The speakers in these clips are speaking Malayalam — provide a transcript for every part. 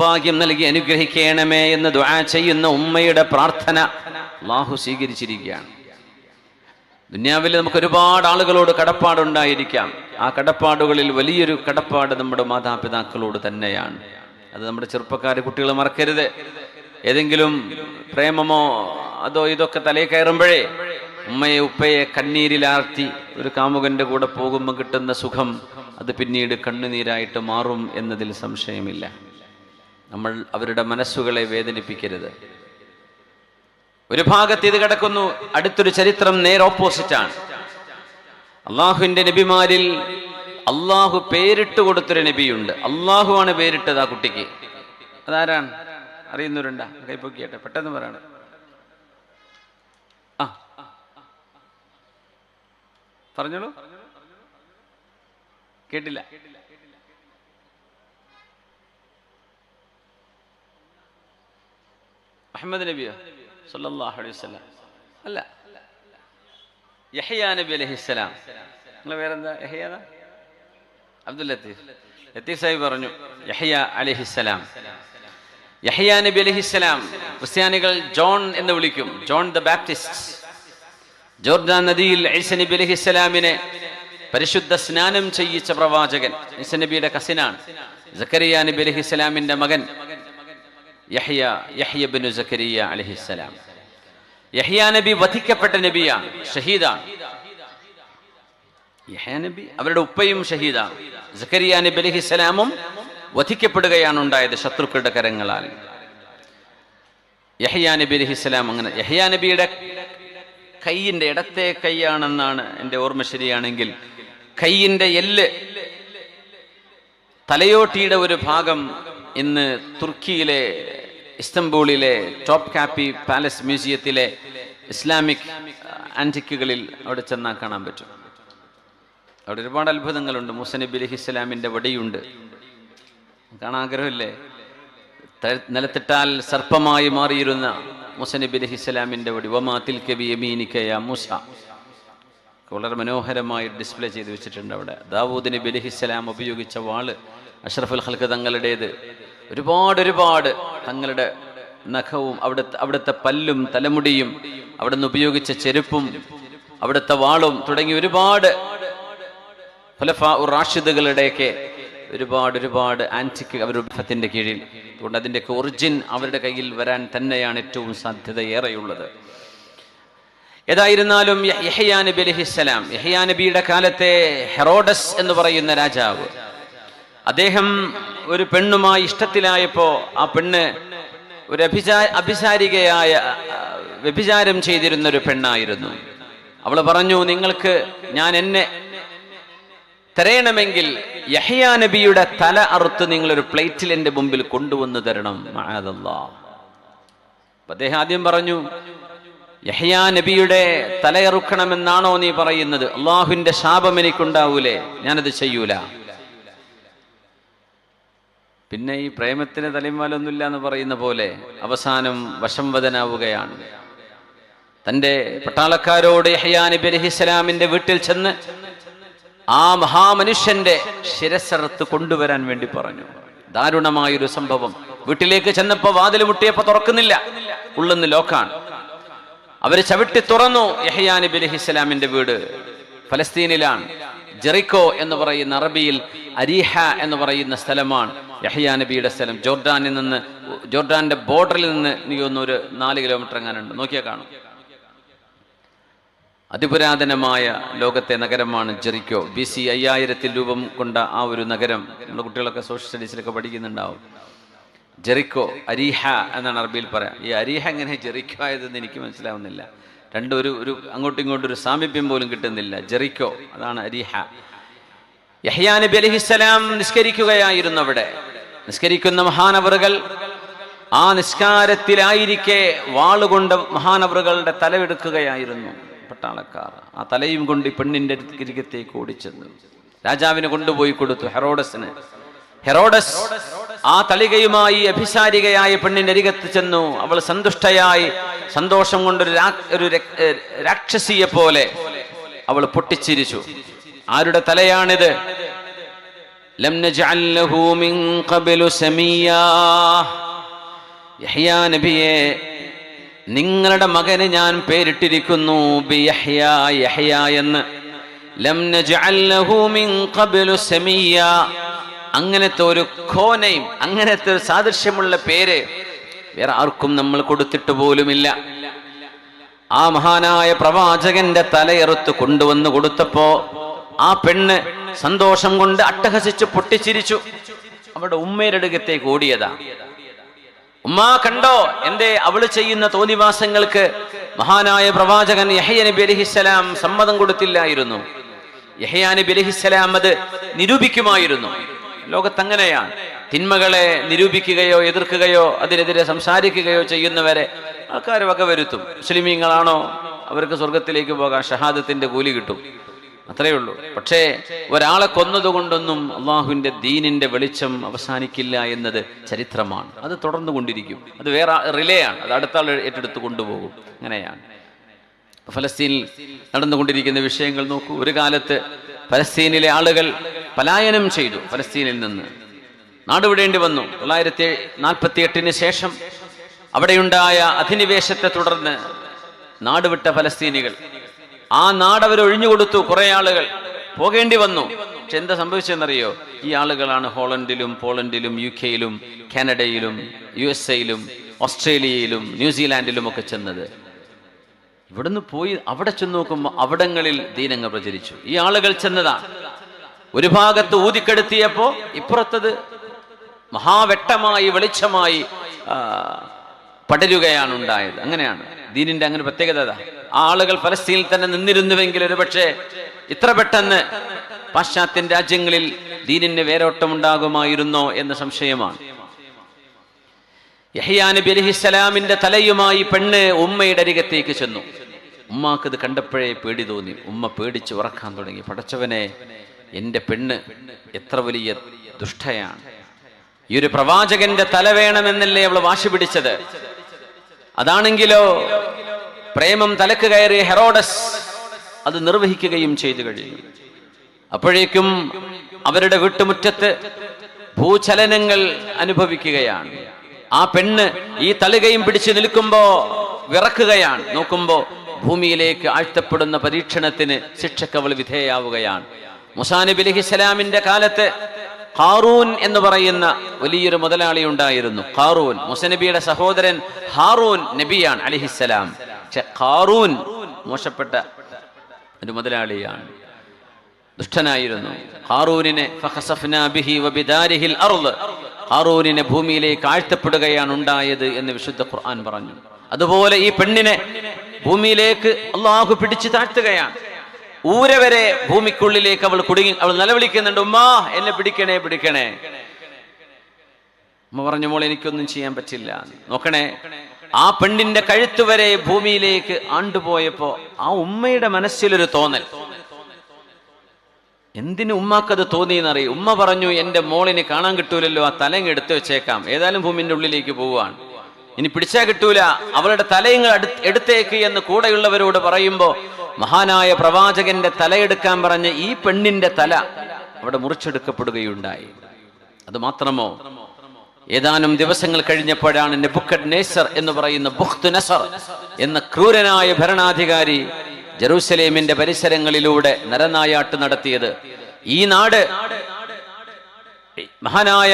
ഭാഗ്യം നൽകി അനുഗ്രഹിക്കണമേ എന്ന് ദുആ ചെയ്യുന്ന ഉമ്മയുടെ പ്രാർത്ഥന അള്ളാഹു സ്വീകരിച്ചിരിക്കുകയാണ്. ദുന്യാവിൽ നമുക്ക് ഒരുപാട് ആളുകളോട് കടപ്പാടുണ്ടായിരിക്കാം ആ കടപ്പാടുകളിൽ വലിയൊരു കടപ്പാട് നമ്മുടെ മാതാപിതാക്കളോട് തന്നെയാണ്. അത് നമ്മുടെ ചെറുപ്പക്കാരെ കുട്ടികൾ മറക്കരുത്. ഏതെങ്കിലും പ്രേമമോ അതോ ഇതൊക്കെ തലയിൽ കയറുമ്പോഴേ ഉമ്മയെ ഉപ്പയെ കണ്ണീരിലാർത്തി ഒരു കാമുകന്റെ കൂടെ പോകുമ്പോൾ കിട്ടുന്ന സുഖം അത് പിന്നീട് കണ്ണുനീരായിട്ട് മാറും എന്നതിൽ സംശയമില്ല. നമ്മൾ അവരുടെ മനസ്സുകളെ വേദനിപ്പിക്കരുത്. ഒരു ഭാഗത്ത് ഇത് കിടക്കുന്നു അടുത്തൊരു ചരിത്രം നേരെ ഓപ്പോസിറ്റാണ്. അള്ളാഹുവിന്റെ നബിമാരിൽ അള്ളാഹു പേരിട്ട് കൊടുത്തൊരു നബിയുണ്ട്. അള്ളാഹു ആണ് പേരിട്ടത് ആ കുട്ടിക്ക്. അതാരാണ്? അറിയുന്നവരുണ്ടാ? കൈപ്പൊക്കിയട്ടെ പെട്ടെന്ന് പറയണം. ആ. പറഞ്ഞോളൂ. കേട്ടില്ല. അഹമ്മദ് നബിയോ? സല്ലല്ലാഹു അലൈഹി വസല്ലം. അല്ല. യഹിയ നബി അലൈഹിസ്സലാം നിങ്ങൾ വേറെന്താ യഹിയാ അബ്ദുൽ ലത്തീഫ്. ലത്തീഫ് സാഹിബ് പറഞ്ഞു യഹ്യ അലൈഹിസ്സലാം യഹ്യ നബി അലൈഹിസ്സലാം ക്രിസ്ത്യാനികൾ ജോൺ എന്ന് വിളിക്കും. John the Baptist. ജോർദാൻ നദിയിൽ ഐസ നബി അലൈഹിസ്സലാമിനെ പരിശുദ്ധ സ്നാനം ചെയ്യിച്ച പ്രവാചകൻ ഐസ നബിയുടെ കസിനാണ് സക്കരിയ നബി അലൈഹിസ്സലാമിന്റെ മകൻ. യഹ്യ യഹ്യ ബിനു സക്കരിയ അലഹിസ്സലാം യഹ്യ നബി വധിക്കപ്പെട്ട നബിയാണ് ഷഹീദാണ്. യഹ്യ നബി അവരുടെ ഉപ്പയും ഷഹീദാണ്. സക്കരിയ നബി അലഹിസ്സലാമും വധിക്കപ്പെടുകയാണ് ഉണ്ടായത് ശത്രുക്കളുടെ കരങ്ങളാൽ. യഹ്യ നബി അലഹിസ്സലാം അങ്ങനെ യഹ്യ നബിയുടെ കൈയിന്റെ ഇടത്തെ കൈയാണെന്നാണ് എന്റെ ഓർമ്മ ശരിയാണെങ്കിൽ കൈയിന്റെ എല്ല് തലയോട്ടിയുടെ ഒരു ഭാഗം ഇന്ന് തുർക്കിയിലെ ഇസ്തംബൂളിലെ ടോപ്പ് കാപ്പി പാലസ് മ്യൂസിയത്തിലെ ഇസ്ലാമിക് ആന്റിക്കുകളിൽ അവിടെ ചെന്നാൽ കാണാൻ പറ്റും. അവിടെ ഒരുപാട് അത്ഭുതങ്ങളുണ്ട്. മുസനബി അലഹി ഇസ്ലാമിന്റെ വടിയുണ്ട്. കാണാൻ ആഗ്രഹമില്ലേ? നിലത്തിട്ടാൽ സർപ്പമായി മാറിയിരുന്ന മുസനബി അലഹി ഇസ്ലാമിന്റെ വടി. വമാത്തിൽ കബി യമീനിക്കയ മൂസ. വളരെ മനോഹരമായി ഡിസ്പ്ലേ ചെയ്ത് വെച്ചിട്ടുണ്ട് അവിടെ. ദാവൂദ് അലഹി ഇസ്ലാം ഉപയോഗിച്ച വാൾ അഷ്റഫുൽ ഹൽക്ക് തങ്ങളുടേത്. ഒരുപാട് ഒരുപാട് തങ്ങളുടെ നഖവും അവിടുത്തെ അവിടുത്തെ പല്ലും തലമുടിയും അവിടുന്ന് ഉപയോഗിച്ച ചെരുപ്പും അവിടുത്തെ വാളും തുടങ്ങി ഒരുപാട് റാഷിദുകളുടെയൊക്കെ ഒരുപാട് ഒരുപാട് ആന്റിക് അവരുടെ കീഴിൽ. അതുകൊണ്ട് അതിന്റെയൊക്കെ ഒറിജിൻ അവരുടെ കയ്യിൽ വരാൻ തന്നെയാണ് ഏറ്റവും സാധ്യത ഏറെയുള്ളത് ഏതായിരുന്നാലും യഹ്യാ അലഹിസ്സലാം. യഹ്യാ നബിയുടെ കാലത്തെ ഹെറോഡസ് എന്ന് പറയുന്ന രാജാവ് അദ്ദേഹം ഒരു പെണ്ണുമായി ഇഷ്ടത്തിലായപ്പോ ആ പെണ്ണ് ഒരു അഭിചാ അഭിചാരികയായ വ്യഭിചാരം ചെയ്തിരുന്ന ഒരു പെണ്ണായിരുന്നു. അവൾ പറഞ്ഞു നിങ്ങൾക്ക് ഞാൻ എന്നെ തരയണമെങ്കിൽ യഹിയ നബിയുടെ തല അറുത്ത് നിങ്ങൾ ഒരു പ്ലേറ്റിൽ എന്റെ മുമ്പിൽ കൊണ്ടുവന്ന് തരണം. അദ്ദേഹം ആദ്യം പറഞ്ഞു യഹിയ നബിയുടെ തലയറുക്കണമെന്നാണോ നീ പറയുന്നത്? അള്ളാഹുവിന്റെ ശാപം എനിക്കുണ്ടാവൂലേ? ഞാനത് ചെയ്യൂല. പിന്നെ ഈ പ്രേമത്തിന് തലയിമാലൊന്നുമില്ല എന്ന് പറയുന്ന പോലെ അവസാനം വശംവദനാവുകയാണ്. തന്റെ പട്ടാളക്കാരോട് യഹ്യാ നബി അലഹിസ്സലാമിന്റെ വീട്ടിൽ ചെന്ന് ആ മഹാമനുഷ്യന്റെ ശിരസറത്ത് കൊണ്ടുവരാൻ വേണ്ടി പറഞ്ഞു. ദാരുണമായൊരു സംഭവം. വീട്ടിലേക്ക് ചെന്നപ്പോ വാതിൽ മുട്ടിയപ്പോ തുറക്കുന്നില്ല. ഉള്ളെന്ന് ലോക്കാണ്. അവർ ചവിട്ടി തുറന്നു യഹ്യാ നബി വീട്. ഫലസ്തീനിലാണ്. ജെറിക്കോ എന്ന് പറയുന്ന അറബിയിൽ അരീഹ എന്ന് പറയുന്ന സ്ഥലമാണ്. യഹ്യാ നബിയുടെ സ്ഥലം. ജോർഡാനിൽ നിന്ന് ജോർഡാന്റെ ബോർഡറിൽ നിന്ന് നീ ഒന്ന് ഒരു നാല് കിലോമീറ്റർ എങ്ങാനുണ്ട്. നോക്കിയാൽ കാണും. അതിപുരാതനമായ ലോകത്തെ നഗരമാണ് ജെറിക്കോ. ബി സി അയ്യായിരത്തിൽ രൂപം കൊണ്ട ആ ഒരു നഗരം നമ്മുടെ കുട്ടികളൊക്കെ സോഷ്യൽ സ്റ്റഡീസിലൊക്കെ പഠിക്കുന്നുണ്ടാവും. ജെറിക്കോ അരീഹ എന്നാണ് അറബിയിൽ പറയാം. ഈ അരീഹ എങ്ങനെ ജെറിക്കോ ആയതെന്ന് എനിക്ക് മനസ്സിലാവുന്നില്ല. രണ്ടും ഒരു ഒരു അങ്ങോട്ടും ഇങ്ങോട്ടും ഒരു സാമീപ്യം പോലും കിട്ടുന്നില്ല. ജെറിക്കോ അതാണ് അരിഹ. യഹ്യാ നബി അലഹിസ്സലാം നിസ്കരിക്കുകയായിരുന്നു അവിടെ. നിസ്കരിക്കുന്ന മഹാനവറുകൾ ആ നിസ്കാരത്തിലായിരിക്കെ വാളുകൊണ്ട് മഹാനവറുകളുടെ തലവെടുക്കുകയായിരുന്നു പട്ടാളക്കാർ. ആ തലയും കൊണ്ട് പെണ്ണിന്റെ കിരികത്തേക്ക് ഓടിച്ചെന്നു. രാജാവിന് കൊണ്ടുപോയി കൊടുത്തു ഹെറോഡസിന്. ഹെറോഡസ് ആ തളികയുമായി അഭിസാരികയായ പെണ്ണിന്റെ അരികത്ത് ചെന്നു. അവൾ സന്തുഷ്ടയായി സന്തോഷം കൊണ്ടൊരു ഒരു രാക്ഷസിയെ പോലെ അവൾ പൊട്ടിച്ചിരിച്ചു. ആരുടെ തലയാണിത്? നബിയെ നിങ്ങളുടെ മകന് ഞാൻ പേരിട്ടിരിക്കുന്നു എന്ന്. അങ്ങനത്തെ ഒരു ഖോനയും അങ്ങനത്തെ ഒരു സാദൃശ്യമുള്ള പേര് വേറെ ആർക്കും നമ്മൾ കൊടുത്തിട്ട് പോലുമില്ല. ആ മഹാനായ പ്രവാചകന്റെ തലയെറുത്ത് കൊണ്ടുവന്ന് കൊടുത്തപ്പോ ആ പെണ്ണ് സന്തോഷം കൊണ്ട് അട്ടഹസിച്ച് പൊട്ടിച്ചിരിച്ചു. അവിടെ ഉമ്മയുടെ അടുക്കത്തേക്ക് ഓടിയതാ. ഉമ്മ കണ്ടോ എന്തേ അവൾ ചെയ്യുന്ന തോന്നിവാസങ്ങൾക്ക്? മഹാനായ പ്രവാചകൻ യഹയ നബി അലഹിസ്സലാം സമ്മതം കൊടുത്തില്ലായിരുന്നു. യഹയാ നബി അലഹിസ്സലാം അത് നിരൂപിക്കുമായിരുന്നു. ലോകത്തങ്ങനെയാണ്. തിന്മകളെ നിരൂപിക്കുകയോ എതിർക്കുകയോ അതിനെതിരെ സംസാരിക്കുകയോ ചെയ്യുന്നവരെ ആൾക്കാർ വകവരുത്തും മുസ്ലിമീങ്ങളാണോ? അവർക്ക് സ്വർഗത്തിലേക്ക് പോകാൻ ഷഹാദത്തിന്റെ കൂലി കിട്ടും. അത്രയേ ഉള്ളൂ. പക്ഷേ ഒരാളെ കൊന്നതുകൊണ്ടൊന്നും അള്ളാഹുവിന്റെ ദീനിന്റെ വെളിച്ചം അവസാനിക്കില്ല എന്നത് ചരിത്രമാണ്. അത് തുടർന്നു കൊണ്ടിരിക്കും. അത് വേറെ റിലേ ആണ് അത് അടുത്ത ആൾ ഏറ്റെടുത്ത് കൊണ്ടുപോകും. അങ്ങനെയാണ്. ഫലസ്തീനിൽ നടന്നുകൊണ്ടിരിക്കുന്ന വിഷയങ്ങൾ നോക്കൂ. ഒരു കാലത്ത് ഫലസ്തീനിലെ ആളുകൾ പലായനം ചെയ്തു ഫലസ്തീനിൽ നിന്ന്. നാടുവിടേണ്ടി വന്നു. തൊള്ളായിരത്തി നാൽപ്പത്തി എട്ടിന് ശേഷം അവിടെയുണ്ടായ അധിനിവേശത്തെ തുടർന്ന് നാടുവിട്ട ഫലസ്തീനികൾ. ആ നാട് അവർ ഒഴിഞ്ഞുകൊടുത്തു കുറെ ആളുകൾ. പോകേണ്ടി വന്നു. പക്ഷെ എന്താ സംഭവിച്ചെന്നറിയോ ഈ ആളുകളാണ് ഹോളണ്ടിലും പോളണ്ടിലും യു കെയിലും കാനഡയിലും യു എസ് എയിലും ഓസ്ട്രേലിയയിലും ന്യൂസിലാൻഡിലും ഒക്കെ ചെന്നത്. ഇവിടുന്ന് പോയി അവിടെ ചെന്ന് നോക്കുമ്പോൾ അവിടങ്ങളിൽ ദീനങ്ങൾ പ്രചരിച്ചു. ഈ ആളുകൾ ചെന്നതാണ് ഒരു ഭാഗത്ത് ഊതിക്കെടുത്തിയപ്പോ ഇപ്പുറത്തത് മഹാവെട്ടമായി വെളിച്ചമായി പടരുകയാണ് ഉണ്ടായത്. അങ്ങനെയാണ്. ദീനിന്റെ അങ്ങനെ പ്രത്യേകത ആളുകൾ ഫലസ്തീനിൽ തന്നെ നിന്നിരുന്നുവെങ്കിൽ ഒരു പക്ഷേ ഇത്ര പെട്ടെന്ന് പാശ്ചാത്യൻ രാജ്യങ്ങളിൽ ദീനിന് വേരോട്ടമുണ്ടാകുമായിരുന്നോ എന്ന സംശയമാണ്. യഹ്യാ നബി അലഹിസ്സലാമിന്റെ തലയുമായി പെണ്ണ് ഉമ്മയുടെ അരികത്തേക്ക് ചെന്നു. ഉമ്മാക്ക് ഇത് കണ്ടപ്പോഴേ പേടി തോന്നി. ഉമ്മ പേടിച്ച് ഉറക്കാൻ തുടങ്ങി. പടച്ചവനെ എന്റെ പെണ്ണ് എത്ര വലിയ ദുഷ്ടയാണ്. ഈ ഒരു പ്രവാചകന്റെ തല വേണമെന്നല്ലേ അവൾ വാശി പിടിച്ചത്? അതാണെങ്കിലോ പ്രേമം തലക്ക് കയറിയ ഹെറോഡസ് അത് നിർവഹിക്കുകയും ചെയ്തു കഴിഞ്ഞു. അപ്പോഴേക്കും അവരുടെ വീട്ടുമുറ്റത്ത് ഭൂചലനങ്ങൾ അനുഭവിക്കുകയാണ്. ആ പെണ്ണ് ഈ തളികയും പിടിച്ചു നിൽക്കുമ്പോ വിറക്കുകയാണ്. നോക്കുമ്പോ ഭൂമിയിലേക്ക് ആഴ്ത്തപ്പെടുന്ന പരീക്ഷണത്തിന് ശിക്ഷക്കവൾ വിധേയാവുകയാണ്. മുസാ നബി അലഹിസ്സലാമിന്റെ കാലത്ത് ഹാറൂൻ എന്ന് പറയുന്ന വലിയൊരു മുതലാളി ഉണ്ടായിരുന്നു. ഹാറൂൻ മുസനബിയുടെ സഹോദരൻ ഹാറൂൻ നബിയാണ് അലിഹിസ്സലാം. പക്ഷെ ഹാറൂൻ മോശപ്പെട്ട ഒരു മുതലാളിയാണ്. ദുഷ്ടനായിരുന്നു. ഹാറൂനിനെ ഹാറൂനിനെ ഭൂമിയിലേക്ക് ആഴ്ത്തപ്പെടുകയാണ് ഉണ്ടായത് എന്ന് വിശുദ്ധ ഖുർആൻ പറഞ്ഞു. അതുപോലെ ഈ പെണ്ണിനെ ഭൂമിയിലേക്ക് അള്ളാഹു പിടിച്ചു താഴ്ത്തുകയാണ്. ഊര വരെ ഭൂമിക്കുള്ളിലേക്ക് അവൾ കുടുങ്ങി അവൾ നിലവിളിക്കുന്നുണ്ട് ഉമ്മ എന്നെ പിടിക്കണേ പിടിക്കണേ. ഉമ്മ പറഞ്ഞു മോൾ എനിക്കൊന്നും ചെയ്യാൻ പറ്റില്ല. നോക്കണേ ആ പെണ്ണിന്റെ കഴുത്തു വരെ ഭൂമിയിലേക്ക് ആണ്ടുപോയപ്പോ ആ ഉമ്മയുടെ മനസ്സിലൊരു തോന്നൽ. എന്തിനു ഉമ്മാക്കത് തോന്നിയെന്നറിയും? ഉമ്മ പറഞ്ഞു എന്റെ മോളിനെ കാണാൻ കിട്ടൂലല്ലോ ആ തലങ്ങ് എടുത്തു വെച്ചേക്കാം. ഏതായാലും ഭൂമിന്റെ ഉള്ളിലേക്ക് പോവുകയാണ്. ഇനി പിടിച്ചാ കിട്ടൂല. അവളുടെ തലയങ്ങൾ എടുത്തേക്ക് എന്ന് കൂടെയുള്ളവരോട് പറയുമ്പോ മഹാനായ പ്രവാചകന്റെ തലയെടുക്കാൻ പറഞ്ഞ ഈ പെണ്ണിന്റെ തല അവിടെ മുറിച്ചെടുക്കപ്പെടുകയുണ്ടായി. അത് മാത്രമോ? ഏതാനും ദിവസങ്ങൾ കഴിഞ്ഞപ്പോഴാണ് നെബുക്കഡ് നേസർ എന്ന് പറയുന്ന ബുഖ്ത് നസർ എന്ന ക്രൂരനായ ഭരണാധികാരി ജെറൂസലേമിന്റെ പരിസരങ്ങളിലൂടെ നരനായാട്ട് നടത്തിയത്. ഈ നാട് മഹാനായ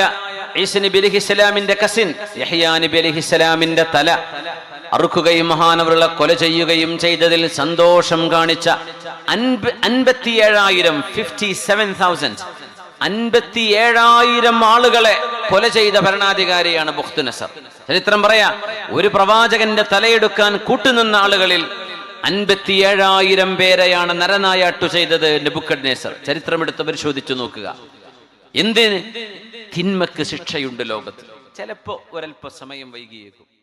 ഈസ നബി അലഹിസ്സലാമിന്റെ കസിൻ യഹിയാ നബി അലഹിസ്സലാമിന്റെ തല അറുക്കുകയും മഹാനവറുകളെ കൊല ചെയ്യുകയും ചെയ്തതിൽ സന്തോഷം കാണിച്ച അൻപ അൻപത്തിയേഴായിരം ഫിഫ്റ്റി സെവൻ തൗസൻഡ് അൻപത്തിയേഴായിരം ആളുകളെ കൊല ചെയ്ത ഭരണാധികാരിയാണ് ബുഖ്തു നസർ. ചരിത്രം പറയാ ഒരു പ്രവാചകന്റെ തലയെടുക്കാൻ കൂട്ടുനിന്ന ആളുകളിൽ അൻപത്തിയേഴായിരം പേരെയാണ് നരനായാട്ടു ചെയ്തത് നെബുക്കഡ് നേസർ ചരിത്രമെടുത്ത് പരിശോധിച്ചു നോക്കുക. എന്തിന്? തിന്മക്ക് ശിക്ഷയുണ്ട് ലോകത്ത്. ചിലപ്പോ ഒരല്പ സമയം വൈകിയേക്കും.